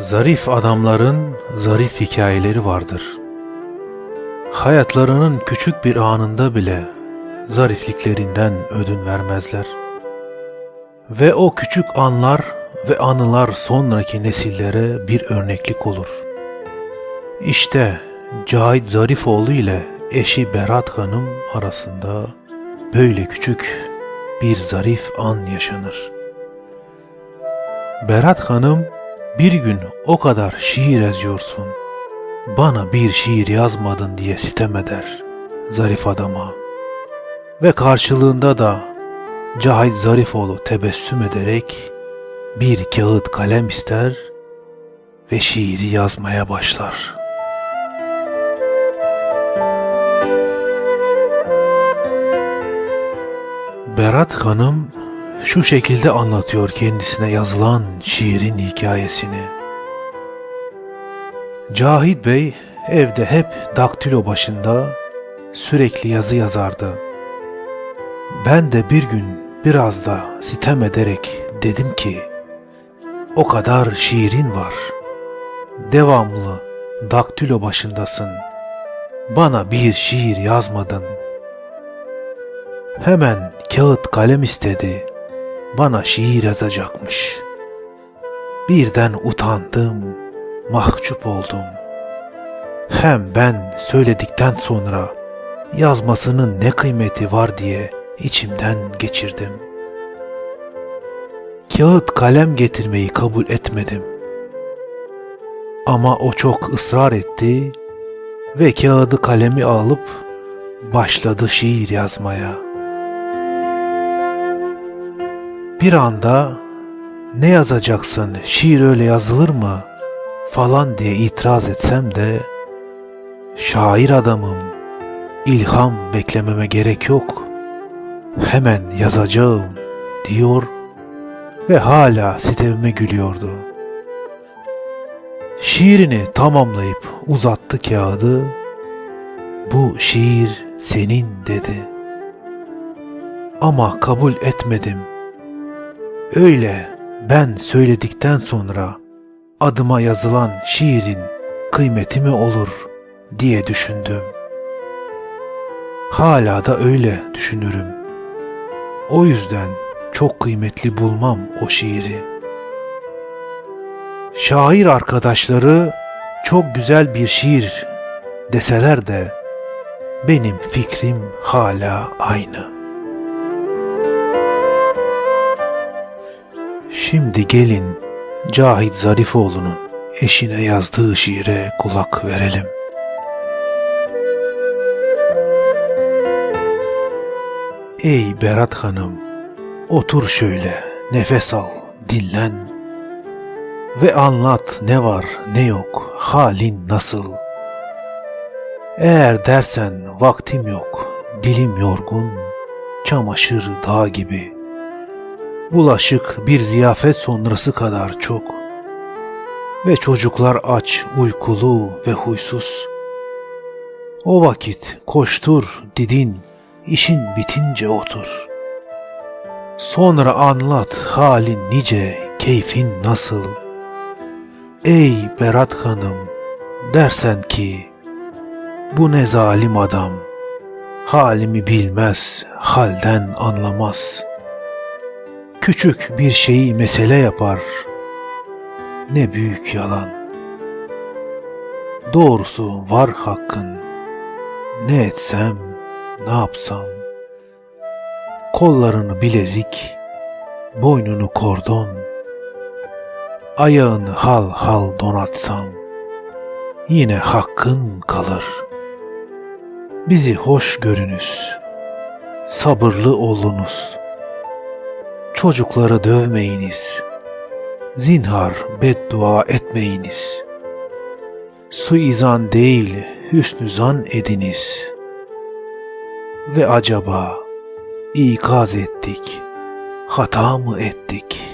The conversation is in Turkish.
Zarif adamların zarif hikayeleri vardır. Hayatlarının küçük bir anında bile zarifliklerinden ödün vermezler. Ve o küçük anlar ve anılar sonraki nesillere bir örneklik olur. İşte Cahit Zarifoğlu ile eşi Berat Hanım arasında böyle küçük bir zarif an yaşanır. Berat Hanım bir gün o kadar şiir yazıyorsun. Bana bir şiir yazmadın diye sitem eder zarif adama. Ve karşılığında da Cahit Zarifoğlu tebessüm ederek bir kağıt kalem ister ve şiiri yazmaya başlar. Berat Hanım şu şekilde anlatıyor kendisine yazılan şiirin hikayesini. Cahit Bey evde hep daktilo başında sürekli yazı yazardı. Ben de bir gün biraz da sitem ederek dedim ki o kadar şiirin var. Devamlı daktilo başındasın. Bana bir şiir yazmadın. Hemen kağıt kalem istedi bana şiir yazacakmış. Birden utandım, mahcup oldum. Hem ben söyledikten sonra yazmasının ne kıymeti var diye içimden geçirdim. Kağıt kalem getirmeyi kabul etmedim. Ama o çok ısrar etti ve kağıdı kalemi alıp başladı şiir yazmaya.'' Bir anda ne yazacaksın, şiir öyle yazılır mı falan diye itiraz etsem de şair adamım, ilham beklememe gerek yok. Hemen yazacağım diyor ve hala sitemime gülüyordu. Şiirini tamamlayıp uzattı kağıdı. Bu şiir senin dedi. Ama kabul etmedim. Öyle ben söyledikten sonra adıma yazılan şiirin kıymeti mi olur diye düşündüm. Hala da öyle düşünürüm. O yüzden çok kıymetli bulmam o şiiri. Şair arkadaşları çok güzel bir şiir deseler de benim fikrim hala aynı.'' Şimdi gelin Cahit Zarifoğlu'nun eşine yazdığı şiire kulak verelim. Ey Berat Hanım, otur şöyle, nefes al, dinlen ve anlat ne var ne yok, halin nasıl? Eğer dersen vaktim yok, dilim yorgun, çamaşır dağ gibi.'' Bulaşık bir ziyafet sonrası kadar çok. Ve çocuklar aç, uykulu ve huysuz. O vakit koştur, didin, işin bitince otur. Sonra anlat halin nice, keyfin nasıl? Ey Berat Hanım, dersen ki, bu ne zalim adam, halimi bilmez, halden anlamaz.'' Küçük bir şeyi mesele yapar. Ne büyük yalan. Doğrusu var hakkın. Ne etsem, ne yapsam. Kollarını bilezik, boynunu kordon. Ayağını hal hal donatsam. Yine hakkın kalır. Bizi hoş görünüz. Sabırlı olunuz.'' Çocukları dövmeyiniz. Zinhar beddua etmeyiniz. Suizan değil hüsnü zan ediniz. Ve acaba ikaz ettik, hata mı ettik?''